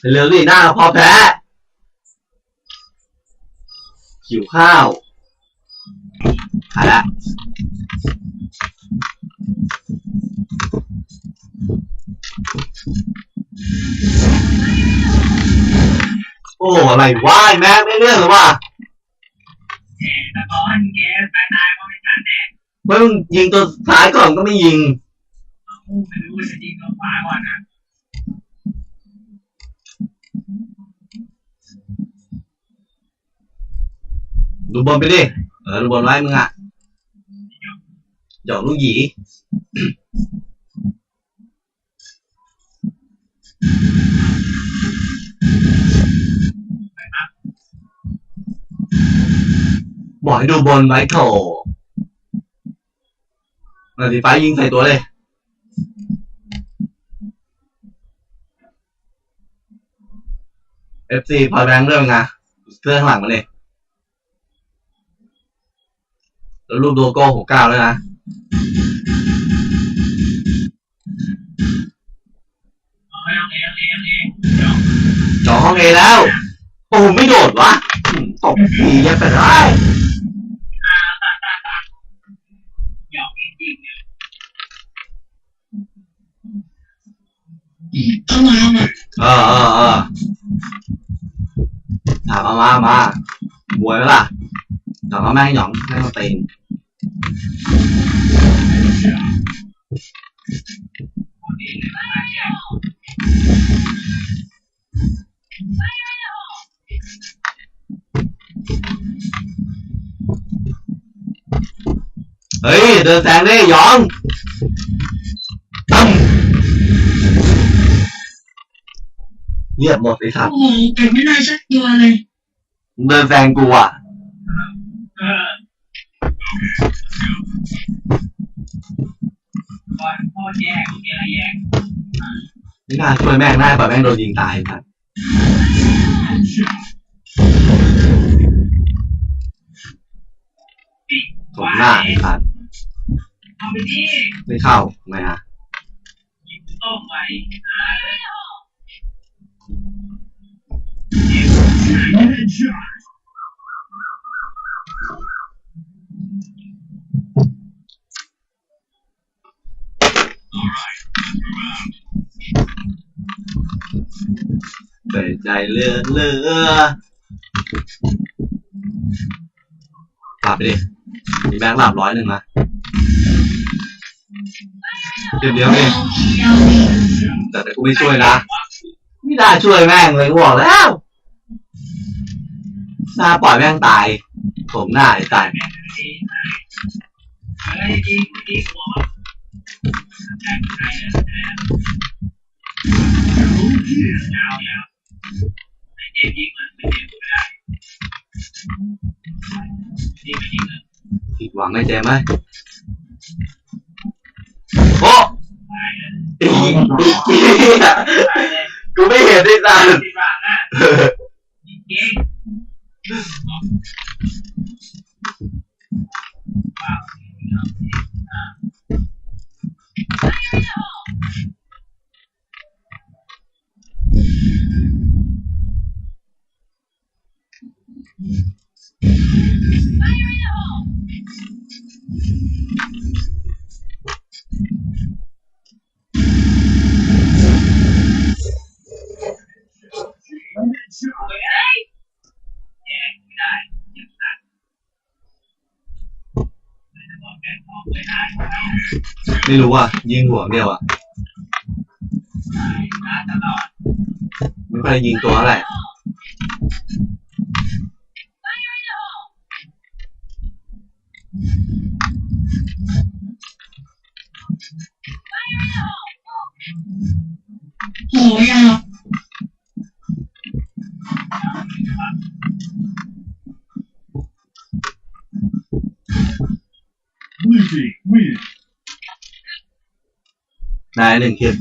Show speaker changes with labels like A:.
A: เร็วๆสิหน้าเราพอแพ้หิวข้าวหายละโอ้อะไรวะไอ้แม่ไม่เรื่องหรือวะ
B: ตะกอนแกตายตายก็ไม่ทันแน่
A: เพิ่งยิงตัวท้ายก่อนก็ไม่ยิง
B: กูไม่รู้ว่าจะยิงตัวขวาก่อนนะ
A: ดูบอลไปดิ เออ ดูบอลไว้มึงอะหยอกลูกหยีบอกให้ดูบอลไว้โถนาทีฟ้ายิงใส่ตัวเลยเอฟซีพอแบงค์เรื่องไงเสื้อข้างหลังมาเลย แล้วรูปโลโก้หกเก้าด้วยนะ
B: เอาให้เอาเองเอาเองเอาเองเดี๋ยว
A: จอห้องเอแล้ว โอ้ไม่โดดวะตบทียังไปได้
B: ตาตาตาหยอกจริงเลย
C: อามาเอามา
A: เออเออเออถามมามามาบวยไหมล่ะถามมาแม่งหยองแม่งมาเต็ง
B: คนนี้เนี่ยตายเนี่ย
A: เฮ้ยเดินแซ งได้หยองตั้มเรียบหมดไอ้สัตว์
C: โอ้โหเก็บไม่ได้สักตัวเลย
A: เดินแซงกูอะ
B: เออก่อนพ่อแย่แย่
A: ไม่น่าช่วยแม่งได้ป่ะแม่งโดนยิงตายครับ
B: ปิด
A: สมหน้าไอ้สัตว์
B: เอาไปดิ
A: ไม่เข้าไมอะ
B: ต้มไปอ่าเป
A: ใจเลือเลือหลับไปดิมีแบงค์หลับร้อยหนึ่งนะเดี๋ยวเดี๋ยวเอง
C: เอาเดียว
A: แต่แต่กูไม่ช่วยนะ ไม่ได้ช่วยแม่งเลยกูบอกแล้วหน้าปล่อยแม่งตาย ผมหน้าไอ้ตาย
B: เฮ้ ยยิงยิงหัวแทงใครเนี่ยยาวยาวไอ้เจ็บยิงมันเจ็บไม่ได้ยิงไม่ง
A: ผิดหวังไอ้เจมไหมโอ้
B: ตายเลย
A: อีอีเหี้ย
B: ตายเลย
A: กูไม่เห็นได้สัน
B: ที่บ้านนะยิงเฮ้ยแย่ไม่ได้ยังตัดบอกแกออก ไม่
A: รู้อะ ยิงหัวเดียวอะไม่ค่อยได้ยิงตัวเท่าไหร่
C: โหยาว
A: นายหนึ่งเข็ม